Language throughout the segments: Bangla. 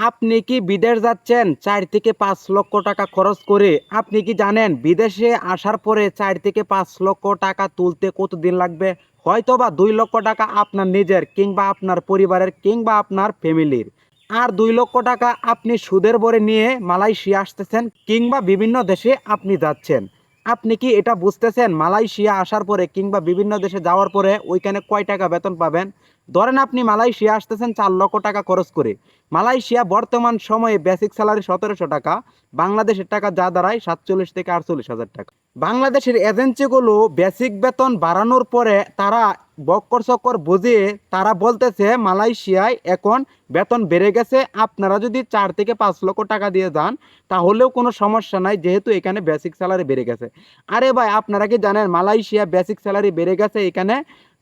আপনি কি বিদেশ যাচ্ছেন? চার থেকে পাঁচ লক্ষ টাকা খরচ করে। আপনি কি জানেন, বিদেশে আসার পরে চার থেকে পাঁচ লক্ষ টাকা তুলতে কতদিন লাগবে? হয়তো বা দুই লক্ষ টাকা আপনার নিজের কিংবা আপনার পরিবারের কিংবা আপনার ফ্যামিলির। আর দুই লক্ষ টাকা আপনি সুদের বরে নিয়ে মালয়েশিয়া আসতেছেন কিংবা বিভিন্ন দেশে আপনি যাচ্ছেন। আপনি কি এটা বুঝতেছেন? মালয়েশিয়া আসার পরে কিংবা বিভিন্ন দেশে যাওয়ার পরে ওইখানে কয় টাকা বেতন পাবেন? ধরেন আপনি মালয়েশিয়া আসতেছেন চার লক্ষ টাকা খরচ করে। মালয়েশিয়া বর্তমান সময়ে বেসিক স্যালারি সতেরোশো টাকা, বাংলাদেশের টাকা যা দাঁড়ায় সাতচল্লিশ থেকে আটচল্লিশ হাজার টাকা। বাংলাদেশের এজেন্সিগুলো বেসিক বেতন বাড়ানোর পরে তারা বক্কর চক্কর বুঝিয়ে তারা বলতেছে, মালয়েশিয়ায় এখন বেতন বেড়ে গেছে, আপনারা যদি চার থেকে পাঁচ লক্ষ টাকা দিয়ে যান, তাহলেও কোনো সমস্যা নাই, যেহেতু এখানে বেসিক স্যালারি বেড়ে গেছে। আরে ভাই, আপনারা কি জানেন, মালয়েশিয়া বেসিক স্যালারি বেড়ে গেছে, এখানে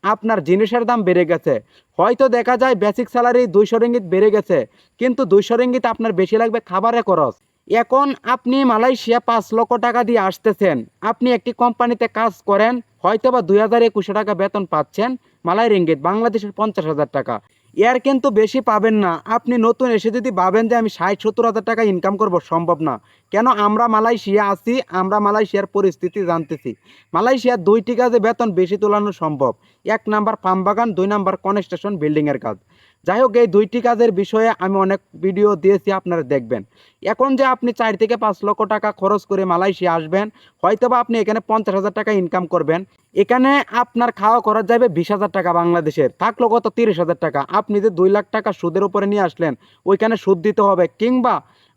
আপনার জিনিসের দাম বেড়ে গেছে। হয়তো দেখা যায় বেসিক স্যালারি দুইশো রিঙ্গিত বেড়ে গেছে, কিন্তু দুইশো রিঙ্গিত আপনার বেশি লাগবে খাবারের খরচ। এখন আপনি মালয়েশিয়া পাঁচ লক্ষ টাকা দিয়ে আসতেছেন। আপনি একটি কোম্পানিতে কাজ করেন হয়তো বা দুই হাজার একুশশো টাকা বেতন পাচ্ছেন মালাই রিঙ্গিত, বাংলাদেশের পঞ্চাশ হাজার টাকা। এর কিন্তু বেশি পাবেন না। আপনি নতুন এসে যদি ভাবেন যে আমি ষাট, সত্তর হাজার টাকা ইনকাম করব, সম্ভব না। কেন? আমরা মালয়েশিয়া আছি, আমরা মালয়েশিয়ার পরিস্থিতি জানতেছি। মালয়েশিয়ার দুইটি কাজে বেতন বেশি তোলানো সম্ভব। এক নাম্বার পাম বাগান, দুই নাম্বার কনস্ট্রাকশন বিল্ডিংয়ের কাজ। যাই হোক, এই দুইটি কাজের বিষয়ে আমি অনেক ভিডিও দিয়েছি, আপনারা দেখবেন। এখন যে আপনি চার থেকে পাঁচ লক্ষ টাকা খরচ করে মালয়েশিয়া আসবেন, হয়তোবা আপনি এখানে পঞ্চাশ হাজার টাকা ইনকাম করবেন। এখানে আপনার খাওয়া খরচ যাবে বিশ হাজার টাকা বাংলাদেশের। থাকল কত? তিরিশ হাজার টাকা। আপনি যে দুই লাখ টাকা সুদের উপরে নিয়ে আসলেন, ওইখানে সুদ দিতে হবে কিংবা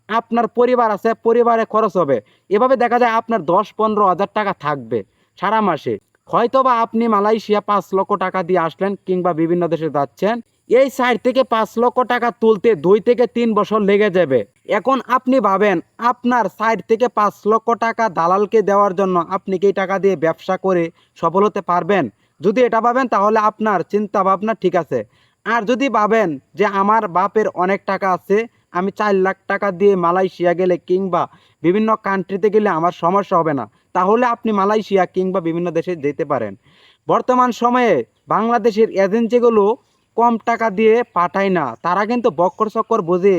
আপনার পরিবার আছে, পরিবারে খরচ হবে। এভাবে দেখা যায় আপনার দশ পনেরো হাজার টাকা থাকবে সারা মাসে। হয়তোবা আপনি মালয়েশিয়া পাঁচ লক্ষ টাকা দিয়ে আসলেন কিংবা বিভিন্ন দেশে যাচ্ছেন। এই সাইড থেকে পাঁচ লক্ষ টাকা তুলতে দুই থেকে তিন বছর লেগে যাবে। এখন আপনি ভাবেন, আপনার সাইড থেকে পাঁচ লক্ষ টাকা দালালকে দেওয়ার জন্য আপনি কি টাকা দিয়ে ব্যবসা করে সফল হতে পারবেন? যদি এটা ভাবেন, তাহলে আপনার চিন্তা ভাবনা ঠিক আছে। আর যদি ভাবেন যে আমার বাপের অনেক টাকা আছে, আমি চার লাখ টাকা দিয়ে মালয়েশিয়া গেলে কিংবা বিভিন্ন কান্ট্রিতে গেলে আমার সমস্যা হবে না, তাহলে আপনি মালয়েশিয়া কিংবা বিভিন্ন দেশে যেতে পারেন। বর্তমান সময়ে বাংলাদেশের এজেন্সিগুলো কম টাকা দিয়ে পাঠায় না। তারা কিন্তু বক্কর চক্কর বুঝে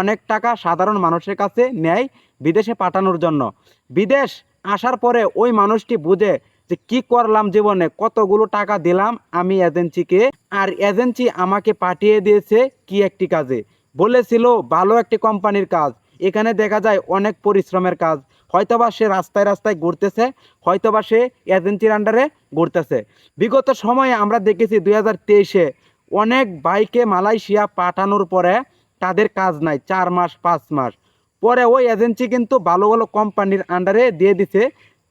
অনেক টাকা সাধারণ মানুষের কাছে নেয় বিদেশে পাঠানোর জন্য। বিদেশ আসার পরে ওই মানুষটি বুঝে যে কি করলাম জীবনে, কতগুলো টাকা দিলাম আমি এজেন্সিকে, আর এজেন্সি আমাকে পাঠিয়ে দিয়েছে কি একটি কাজে। বলেছিল, ভালো একটি কোম্পানির কাজ। এখানে দেখা যায় অনেক পরিশ্রমের কাজ। হয়তোবা সে রাস্তায় রাস্তায় ঘুরতেছে, হয়তোবা সে এজেন্সির আন্ডারে ঘুরতেছে। বিগত সময়ে আমরা দেখেছি দুই হাজার তেইশে অনেক বাইকে মালয়েশিয়া পাঠানোর পরে তাদের কাজ নাই, চার মাস, পাঁচ মাস। পরে ওই এজেন্সি কিন্তু ভালো ভালো কোম্পানির আন্ডারে দিয়ে দিছে,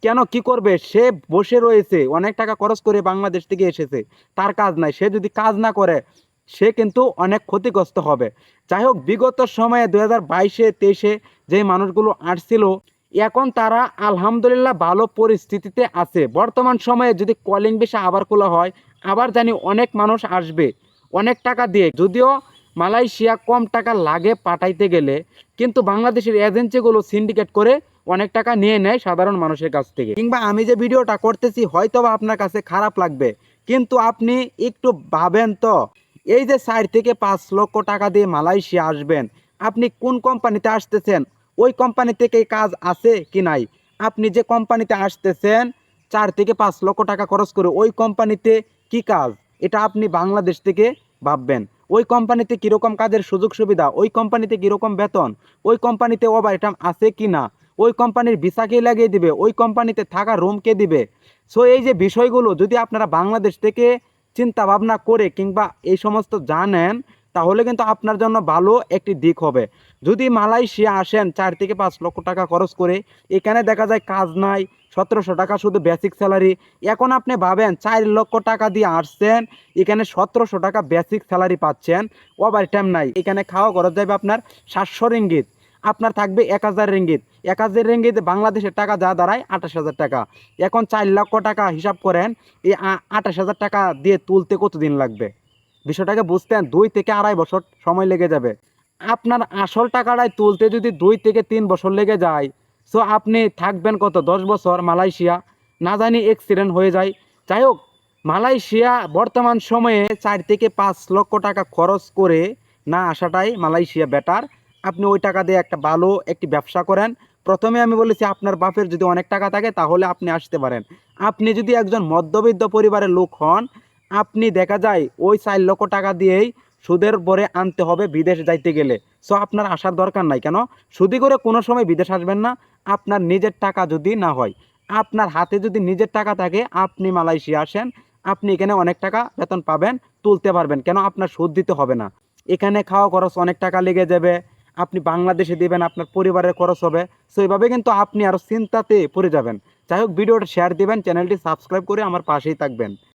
কেন কি করবে? সে বসে রয়েছে, অনেক টাকা খরচ করে বাংলাদেশ থেকে এসেছে, তার কাজ নাই। সে যদি কাজ না করে, সে কিন্তু অনেক ক্ষতিগ্রস্ত হবে। যাই হোক, বিগত সময়ে দু হাজার বাইশে, তেইশে যে মানুষগুলো আসছিল, এখন তারা আলহামদুলিল্লাহ ভালো পরিস্থিতিতে আছে। বর্তমান সময়ে যদি কলিং বেশি আবার খোলা হয়, আবার জানি অনেক মানুষ আসবে। অনেক টাকা দিয়ে। যদিও মালয়েশিয়া কম টাকা লাগে পাঠাইতে গেলে, কিন্তু বাংলাদেশের এজেন্সিগুলো সিন্ডিকেট করে অনেক টাকা নিয়ে নেয় সাধারণ মানুষের কাছ থেকে। কিংবা আমি যে ভিডিওটা করতেছি হয়তো বা আপনার কাছে খারাপ লাগবে, কিন্তু আপনি একটু ভাবেন তো, এই যে চার থেকে পাঁচ লক্ষ টাকা দিয়ে মালয়েশিয়া আসবেন, আপনি কোন কোম্পানিতে আসতেছেন, ওই কোম্পানি থেকে কাজ আছে কি নাই? আপনি যে কোম্পানিতে আসতেছেন, চার থেকে পাঁচ লক্ষ টাকা খরচ করে ওই কোম্পানিতে কি কাজ? এটা আপনি বাংলাদেশ থেকে ভাববেন, ওই কোম্পানিতে কীরকম কাজের সুযোগ সুবিধা, ওই কোম্পানিতে কীরকম বেতন, ওই কোম্পানিতে ওভার ওভারটাইম আছে কি না, ওই কোম্পানির ভিসা কে লাগিয়ে দিবে, ওই কোম্পানিতে থাকা রুম কে দিবে। সো এই যে বিষয়গুলো যদি আপনারা বাংলাদেশ থেকে চিন্তা ভাবনা করে কিংবা এই সমস্ত জানেন তাহলে কিন্তু আপনার জন্য ভালো একটি দিক হবে। যদি মালয়েশিয়া আসেন চার থেকে পাঁচ লক্ষ টাকা খরচ করে, এখানে দেখা যায় কাজ নাই, সতেরোশো টাকা শুধু বেসিক স্যালারি এখন আপনি ভাবেন চার লক্ষ টাকা দিয়ে আসছেন, এখানে সতেরোশো টাকা বেসিক স্যালারি পাচ্ছেন ওভার টাইম নাই। এখানে খাওয়া খরচ যাবে আপনার সাতশো রিঙ্গিত। আপনার থাকবে এক হাজার রিঙ্গিত। এক হাজার রিঙ্গিত বাংলাদেশের টাকা যা দাঁড়ায় আঠাশ হাজার টাকা। এখন চার লক্ষ টাকা হিসাব করেন, এই আঠাশ হাজার টাকা দিয়ে তুলতে কতদিন লাগবে? বিষয়টাকে বুঝতেন দুই থেকে আড়াই বছর সময় লেগে যাবে। আপনার আসল টাকাটাই তুলতে যদি দুই থেকে তিন বছর লেগে যায় সো আপনি থাকবেন কত, দশ বছর মালয়েশিয়া, না জানি অ্যাক্সিডেন্ট হয়ে যায়। যাই হোক, মালয়েশিয়া বর্তমান সময়ে চার থেকে পাঁচ লক্ষ টাকা খরচ করে না আসাটাই মালয়েশিয়া বেটার আপনি ওই টাকা দিয়ে একটা ভালো একটি ব্যবসা করেন। প্রথমে আমি বলেছি, আপনার বাপের যদি অনেক টাকা থাকে, তাহলে আপনি আসতে পারেন। আপনি যদি একজন মধ্যবিত্ত পরিবারের লোক হন আপনি দেখা যায় ওই চার লক্ষ টাকা দিয়েই সুদের ভরে আনতে হবে বিদেশ যাইতে গেলে। সো আপনার আসার দরকার নাই কেন? সুদি করে কোনো সময় বিদেশ আসবেন না। আপনার নিজের টাকা যদি না হয়। আপনার হাতে যদি নিজের টাকা থাকে, আপনি মালয়েশিয়া আসেন, আপনি এখানে অনেক টাকা বেতন পাবেন, তুলতে পারবেন। কেন? আপনার সুদ দিতে হবে না। এখানে খাওয়া খরচ অনেক টাকা লেগে যাবে। আপনি বাংলাদেশে দিবেন, আপনার পরিবারের খরচ হবে। সো এইভাবে কিন্তু আপনি আরও চিন্তাতে পড়ে যাবেন। যাই হোক, ভিডিওটা শেয়ার দিবেন চ্যানেলটি সাবস্ক্রাইব করে আমার পাশেই থাকবেন।